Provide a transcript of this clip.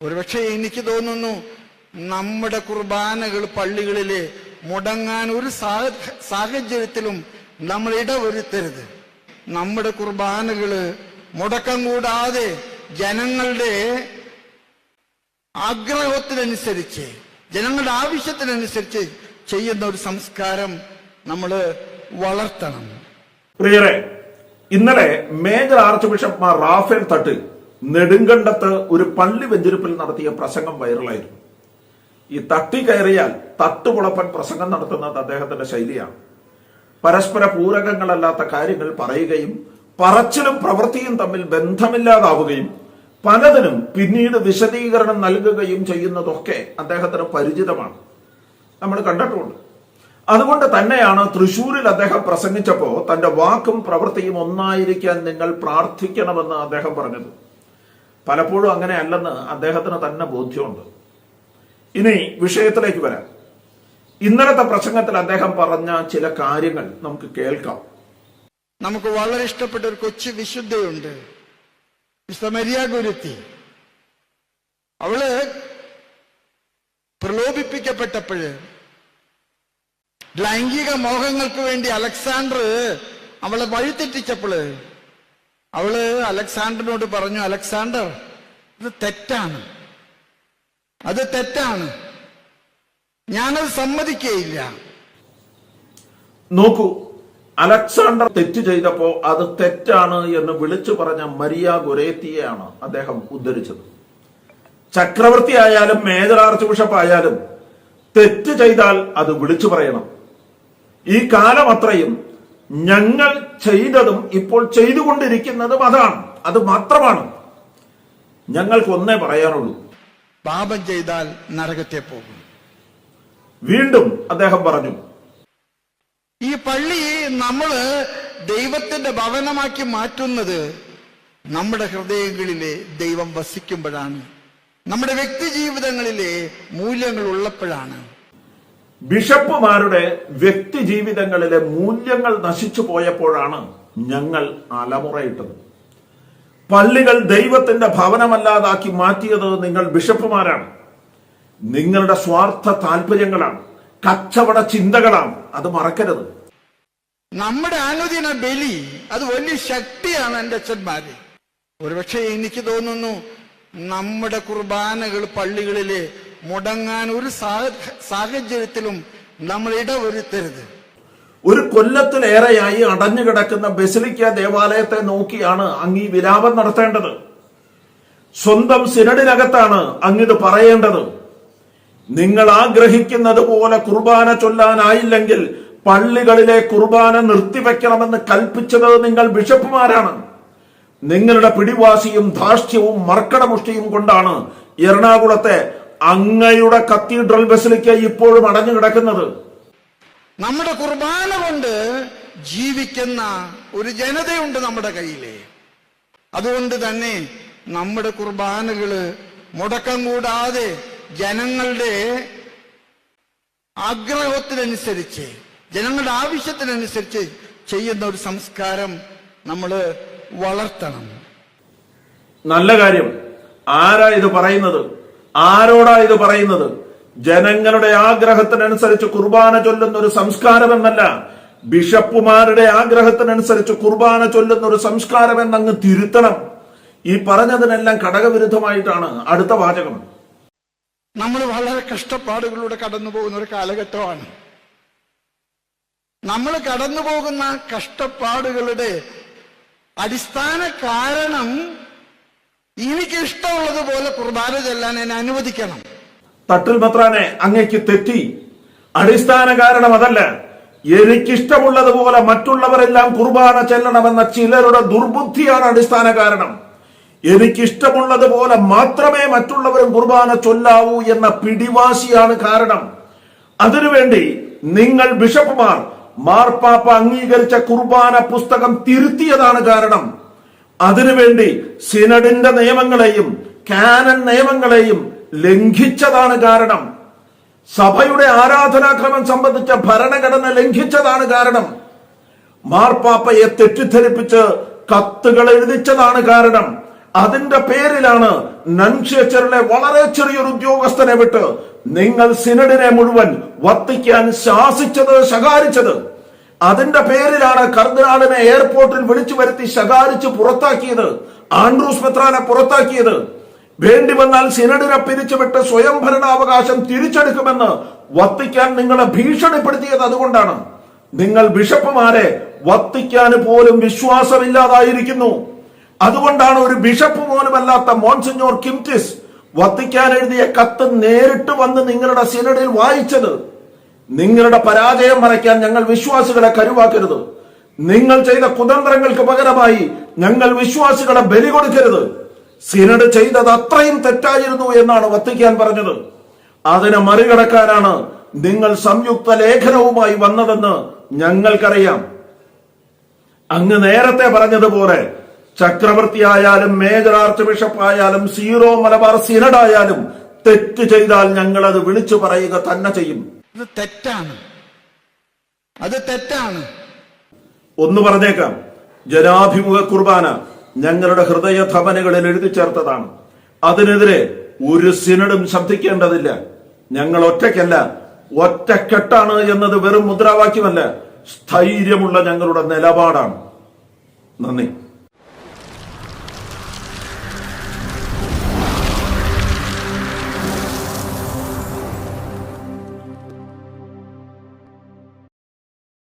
ഒരുപക്ഷെ എനിക്ക് തോന്നുന്നു നമ്മുടെ കുർബാനകൾ പള്ളികളിലെ മുടങ്ങാൻ ഒരു സാഹ- സാഹചര്യത്തിലും നമ്മൾ ഇടവരുത്തരുത്. നമ്മുടെ കുർബാനകൾ മുടക്കം കൂടാതെ ജനങ്ങളുടെ ആഗ്രഹത്തിനനുസരിച്ച് ജനങ്ങളുടെ ആവശ്യത്തിനനുസരിച്ച് ചെയ്യുന്ന ഒരു സംസ്കാരം നമ്മൾ വളർത്തണം. പ്രിയരെ ഇന്നലെ major archbishop Mar Raphael Thattil നെടുങ്കണ്ടത്ത് ഒരു പള്ളി വെഞ്ചിരിപ്പിൽ നടത്തിയ പ്രസംഗം വൈറലായിരുന്നു. ഈ തട്ടി കയറിയാൽ തട്ടുപുളപ്പൻ പ്രസംഗം നടത്തുന്നത് അദ്ദേഹത്തിന്റെ ശൈലിയാണ്. പരസ്പര പൂരകങ്ങളല്ലാത്ത കാര്യങ്ങൾ പറയുകയും പറച്ചിലും പ്രവൃത്തിയും തമ്മിൽ ബന്ധമില്ലാതാവുകയും പലതിനും പിന്നീട് വിശദീകരണം നൽകുകയും ചെയ്യുന്നതൊക്കെ അദ്ദേഹത്തിന് പരിചിതമാണ്. നമ്മൾ കണ്ടിട്ടുണ്ട്. അതുകൊണ്ട് തന്നെയാണ് തൃശൂരിൽ അദ്ദേഹം പ്രസംഗിച്ചപ്പോൾ തന്റെ വാക്കും പ്രവൃത്തിയും ഒന്നായിരിക്കാൻ നിങ്ങൾ പ്രാർത്ഥിക്കണമെന്ന് അദ്ദേഹം പറഞ്ഞത്. പലപ്പോഴും അങ്ങനെ അല്ലെന്ന് അദ്ദേഹത്തിന് തന്നെ ബോധ്യമുണ്ട്. ഇനി വിഷയത്തിലേക്ക് വരാം. ഇന്നലത്തെ പ്രസംഗത്തിൽ അദ്ദേഹം പറഞ്ഞ ചില കാര്യങ്ങൾ നമുക്ക് കേൾക്കാം. നമുക്ക് വളരെ ഇഷ്ടപ്പെട്ട ഒരു കൊച്ചു വിശുദ്ധയുണ്ട്. ഗുരുത്തി. അവൾ പ്രലോഭിപ്പിക്കപ്പെട്ടപ്പോഴ് ലൈംഗിക മോഹങ്ങൾക്ക് വേണ്ടി അലക്സാണ്ടർ അവളെ വഴിതെറ്റിച്ചപ്പോൾ അവൾ അലക്സാണ്ടറിനോട് പറഞ്ഞു അലക്സാണ്ടർ ഇത് തെറ്റാണ്. അത് തെറ്റാണ്. ഞാനത് സമ്മതിക്കുകയില്ല നോക്കൂ അലക്സാണ്ടർ തെറ്റ് ചെയ്തപ്പോ അത് തെറ്റാണ് എന്ന് വിളിച്ചു പറഞ്ഞ മരിയ ഗുരേത്തിയാണ് അദ്ദേഹം ഉദ്ധരിച്ചത്. ചക്രവർത്തി ആയാലും മേജർ ആർച്ച് ബിഷപ്പ് ആയാലും തെറ്റ് ചെയ്താൽ അത് വിളിച്ചു പറയണം. ഈ കാലം അത്രയും ഞങ്ങൾ ചെയ്തതും ഇപ്പോൾ ചെയ്തുകൊണ്ടിരിക്കുന്നതും അതാണ്. അത് മാത്രമാണ്. ഞങ്ങൾക്ക് ഒന്നേ പറയാനുള്ളൂ. പാപം ചെയ്താൽ നരകത്തെ പോകും. വീണ്ടും അദ്ദേഹം പറഞ്ഞു ഈ പള്ളി നമ്മൾ ദൈവത്തിന്റെ ഭവനമാക്കി മാറ്റുന്നത് നമ്മുടെ ഹൃദയങ്ങളിലെ ദൈവം വസിക്കുമ്പോഴാണ്. നമ്മുടെ വ്യക്തി ജീവിതങ്ങളിലെ മൂല്യങ്ങൾ ഉള്ളപ്പോഴാണ്. ബിഷപ്പുമാരുടെ വ്യക്തി ജീവിതങ്ങളിലെ മൂല്യങ്ങൾ നശിച്ചു പോയപ്പോഴാണ് ഞങ്ങൾ അലമുറയിട്ടത്. പള്ളികൾ ദൈവത്തിന്റെ ഭവനമല്ലാതാക്കി മാറ്റിയത് നിങ്ങൾ ബിഷപ്പുമാരാണ്. നിങ്ങളുടെ സ്വാർത്ഥ താല്പര്യങ്ങളാണ് കച്ചവട ചിന്തകളാണ്. അത് മറക്കരുത്. നമ്മുടെ അനുദിന ബലി അത് വലിയ ശക്തിയാണ് എന്റെ അച്ഛന്മാര്. ഒരുപക്ഷെ എനിക്ക് തോന്നുന്നു നമ്മുടെ കുർബാനകൾ പള്ളികളിലെ മുടങ്ങാൻ ഒരു സാഹ- സാഹചര്യത്തിലും നമ്മൾ ഇടവരുത്തരുത്. ഒരു കൊല്ലത്തിലേറെയായി അടഞ്ഞു കിടക്കുന്ന ബസിലിക്ക ദേവാലയത്തെ നോക്കിയാണ് അങ്ങ് ഈ വിലാപം നടത്തേണ്ടത്. സ്വന്തം സിനഡിനകത്താണ് അങ്ങിത് പറയേണ്ടത്. നിങ്ങൾ ആഗ്രഹിക്കുന്നത് പോലെ കുർബാന ചൊല്ലാനായില്ലെങ്കിൽ പള്ളികളിലെ കുർബാന നിർത്തിവെക്കണമെന്ന് കൽപ്പിച്ചത് നിങ്ങൾ ബിഷപ്പുമാരാണ്. നിങ്ങളുടെ പിടിവാശിയും ധാർഷ്ട്യവും മർക്കടമുഷ്ടിയും കൊണ്ടാണ് എറണാകുളത്തെ അങ്ങയുടെ കത്തീഡ്രൽ ബസിലേക്ക് ഇപ്പോഴും അടഞ്ഞു കിടക്കുന്നത്. നമ്മുടെ കുർബാന കൊണ്ട് ജീവിക്കുന്ന ഒരു ജനതയുണ്ട് നമ്മുടെ കയ്യിലെ. അതുകൊണ്ട് തന്നെ നമ്മുടെ കുർബാനകൾ മുടക്കം കൂടാതെ ജനങ്ങളുടെ ആഗ്രഹത്തിനനുസരിച്ച് ജനങ്ങളുടെ ആവശ്യത്തിനനുസരിച്ച് ചെയ്യുന്ന ഒരു സംസ്കാരം നമ്മൾ വളർത്തണം. നല്ല കാര്യം. ആരാ ഇത് പറയുന്നത്? ആരോടാ ഇത് പറയുന്നത്? ജനങ്ങളുടെ ആഗ്രഹത്തിനനുസരിച്ച് കുർബാന ചൊല്ലുന്ന ഒരു സംസ്കാരം എന്നല്ല ബിഷപ്പുമാരുടെ ആഗ്രഹത്തിനനുസരിച്ച് കുർബാന ചൊല്ലുന്ന ഒരു സംസ്കാരം എന്നങ്ങ് തിരുത്തണം. ഈ പറഞ്ഞതിനെല്ലാം ഘടകവിരുദ്ധമായിട്ടാണ് അടുത്ത വാചകം. നമ്മൾ വളരെ കഷ്ടപ്പാടുകളിലൂടെ കടന്നു പോകുന്ന ഒരു കാലഘട്ടമാണ്. നമ്മൾ കടന്നു പോകുന്ന കഷ്ടപ്പാടുകളുടെ അടിസ്ഥാന കാരണം എനിക്ക് ഇഷ്ടമുള്ളതുപോലെ കുർബാന ചെല്ലാൻ എന്നെ അനുവദിക്കണം. തട്ടിൽ മെത്രാനെ അങ്ങേക്ക് തെറ്റി. അടിസ്ഥാന കാരണം അതല്ല. എനിക്കിഷ്ടമുള്ളതുപോലെ മറ്റുള്ളവരെല്ലാം കുർബാന ചെല്ലണമെന്ന ചിലരുടെ ദുർബുദ്ധിയാണ് അടിസ്ഥാന കാരണം. എനിക്കിഷ്ടമുള്ളതുപോലെ മാത്രമേ മറ്റുള്ളവരും കുർബാന ചൊല്ലാവൂ എന്ന പിടിവാശിയാണ് കാരണം. അതിനുവേണ്ടി നിങ്ങൾ ബിഷപ്പുമാർ മാർപ്പാപ്പ അംഗീകരിച്ച കുർബാന പുസ്തകം തിരുത്തിയതാണ് കാരണം. അതിനുവേണ്ടി സിനഡിന്റെ നിയമങ്ങളെയും കാനൻ നിയമങ്ങളെയും ലംഘിച്ചതാണ് കാരണം. സഭയുടെ ആരാധനാക്രമം സംബന്ധിച്ച ഭരണഘടന ലംഘിച്ചതാണ് കാരണം. മാർപ്പാപ്പയെ തെറ്റിദ്ധരിപ്പിച്ച് കത്തുകൾ എഴുതിച്ചതാണ് കാരണം. അതിന്റെ പേരിലാണ് നൻഷ്യച്ചറിലെ വളരെ ചെറിയൊരു ഉദ്യോഗസ്ഥനെ വിട്ട് നിങ്ങൾ സിനഡിനെ മുഴുവൻ വത്തിക്കാൻ ശാസിച്ചത് ശകാരിച്ചത്. അതിന്റെ പേരിലാണ് കർദിനാളിനെ എയർപോർട്ടിൽ വിളിച്ചു വരുത്തി ശകാരിച്ച് പുറത്താക്കിയത് ആൻഡ്രൂസ് മെത്രാനെ പുറത്താക്കിയത്. വേണ്ടി വന്നാൽ സിനഡിനെ പിരിച്ചുവിട്ട് സ്വയം ഭരണാവകാശം തിരിച്ചെടുക്കുമെന്ന് വത്തിക്കാൻ നിങ്ങളെ ഭീഷണിപ്പെടുത്തിയത് അതുകൊണ്ടാണ്. നിങ്ങൾ ബിഷപ്പുമാരെ വത്തിക്കാന് പോലും വിശ്വാസമില്ലാതായിരിക്കുന്നു. അതുകൊണ്ടാണ് ഒരു ബിഷപ്പ് പോലുമല്ലാത്ത മോൺസിഞ്ഞോർ കിംറ്റിസ് വത്തിക്കാൻ എഴുതിയ കത്ത് നേരിട്ട് വന്ന് നിങ്ങളുടെ സിനഡിൽ വായിച്ചത്. നിങ്ങളുടെ പരാജയം മറയ്ക്കാൻ ഞങ്ങൾ വിശ്വാസികളെ കരുവാക്കരുത്. നിങ്ങൾ ചെയ്ത കുതന്ത്രങ്ങൾക്ക് പകരമായി ഞങ്ങൾ വിശ്വാസികളെ ബലി കൊടുക്കരുത് സിനഡ് ചെയ്തത് അത്രയും തെറ്റായിരുന്നു എന്നാണ് വത്തിക്കാൻ പറഞ്ഞത്. അതിനെ മറികടക്കാനാണ് നിങ്ങൾ സംയുക്ത ലേഖനവുമായി വന്നതെന്ന് ഞങ്ങൾക്കറിയാം. അങ്ങ് നേരത്തെ പറഞ്ഞതുപോലെ ചക്രവർത്തി ആയാലും മേജർ ആർച്ച് ബിഷപ്പ് ആയാലും സീറോ മലബാർ സിനഡ് ആയാലും തെറ്റ് ചെയ്താൽ ഞങ്ങൾ അത് വിളിച്ചു പറയുക തന്നെ ചെയ്യും. ഇത് തെറ്റാണ്. അത് തെറ്റാണ്. ഒന്ന് പറഞ്ഞേക്കാം. ജനാഭിമുഖ കുർബാന. ഞങ്ങളുടെ ഹൃദയ ധമനകളിൽ എഴുതി ചേർത്തതാണ്. അതിനെതിരെ ഒരു സിനഡും ശബ്ദിക്കേണ്ടതില്ല. ഞങ്ങൾ ഒറ്റയ്ക്കല്ല ഒറ്റക്കെട്ടാണ് എന്നത് വെറും മുദ്രാവാക്യമല്ല സ്ഥൈര്യമുള്ള ഞങ്ങളുടെ നിലപാടാണ്. നന്ദി.